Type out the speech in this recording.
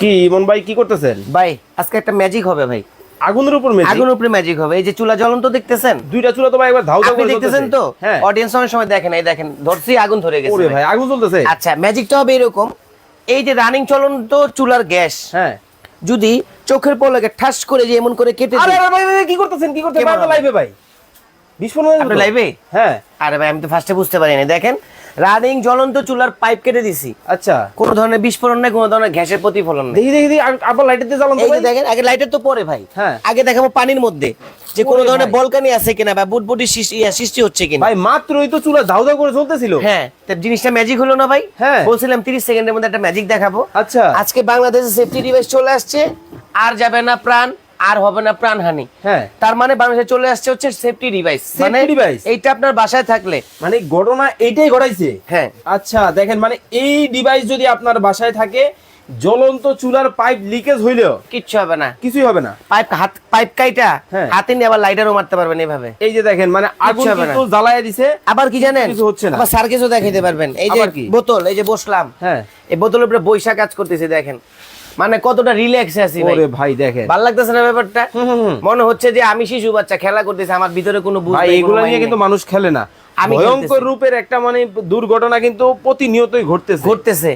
কি ইমন ভাই কি করতেছেন? ভাই আজকে একটা ম্যাজিক হবে ভাই। আগুনের উপর মেজিক? আগুন উপরে ম্যাজিক হবে। এই যে চুলা জ্বলন্ত দেখতেছেন? দুইটা চুলা তো ভাই একবার ধাউ ধাউ করে দেখতেছেন তো? হ্যাঁ। অডিয়েন্স অনেক সময় দেখেন এই দেখেন ধরছি আগুন ধরে গেছে ওরে ভাই। আগুন জ্বলতেছে। আচ্ছা ম্যাজিকটা হবে এরকম এই যে রানিং চলন্ত চুলার গ্যাস হ্যাঁ। যদি চোখের পলকে ঠাস করে যে এমন করে কেটে আরে আরে ভাই কি করতেছেন? কি করতেছেন? লাইভে ভাই। যাবে তো? লাইভে? হ্যাঁ। আরে ভাই আমি তো ফার্স্টে বুঝতে পারিনি। দেখেন রানিং জ্বলন্ত চুলার পাইপ কেটে দিছি। আচ্ছা। কোনো ধরনের বিস্ফোরণ নেই কোনো ধরনের গ্যাসের প্রতিফলন নেই। দেখি দেখি আবার লাইটের দিয়ে জ্বালান তো এই দেখেন আগে লাইটের তো পরে ভাই। হ্যাঁ। আগে দেখাবো পানির মধ্যে যে কোনো ধরনের বলকানি আছে কিনা বা বুটবুটি সৃষ্টি সৃষ্টি হচ্ছে কিনা। ভাই মাত্রই তো চুলা ধাউ ধাউ করে চলতেছিল। হ্যাঁ তো জিনিসটা ম্যাজিক হলো না ভাই? হ্যাঁ। বলছিলাম 30 সেকেন্ডের মধ্যে একটা ম্যাজিক দেখাবো। আচ্ছা। আজকে বাংলাদেশে সেফটি ডিভাইস চলে আসছে আর যাবে না প্রাণ। আর হবে না প্রাণহানি। হ্যাঁ। তার মানে বাংলাদেশে চলে আসছে হচ্ছে সেফটি ডিভাইস মানে device? এইটা আপনার বাসায় থাকলে। মানে ঘটনা এইটাই ঘটাইছে? হ্যাঁ। আচ্ছা দেখেন মানে এই ডিভাইস যদি আপনার বাসায় থাকে জ্বলন্ত চুলার পাইপ লিকেজ হইলেও কিচ্ছু হবে না। কিছুই হবে না। পাইপ হাত পাইপ কাইটা হ্যাঁ। হাতে নিয়ে আবার লাইটারও মারতে পারবেন এইভাবে। এই যে দেখেন মানে আগুন কিন্তু জ্বালায় দিছে আবার কি জানেন? কিছু হচ্ছে না। আবার সার্কেসও দেখাইতে পারবেন। এই যে? বোতল এই যে বসলাম। হ্যাঁ। এই বোতলের উপরে বৈশা কাজ করতেছে দেখেন। মানে কতটা রিল্যাক্স আছি ভাই। ওরে ভাই দেখেন। ভালো লাগতেছে না ব্যাপারটা। মনে হচ্ছে যে আমি শিশু বাচ্চা খেলা করতেছি আমার ভিতরে কোনো বুঝ ভাই নেই, এগুলো নিয়ে কিন্তু মানুষ খেলে না। আমি ভয়ঙ্কর রূপের একটা মানে দুর্ঘটনা কিন্তু প্রতিনিয়তই ঘটতেছে। ঘটতেছে।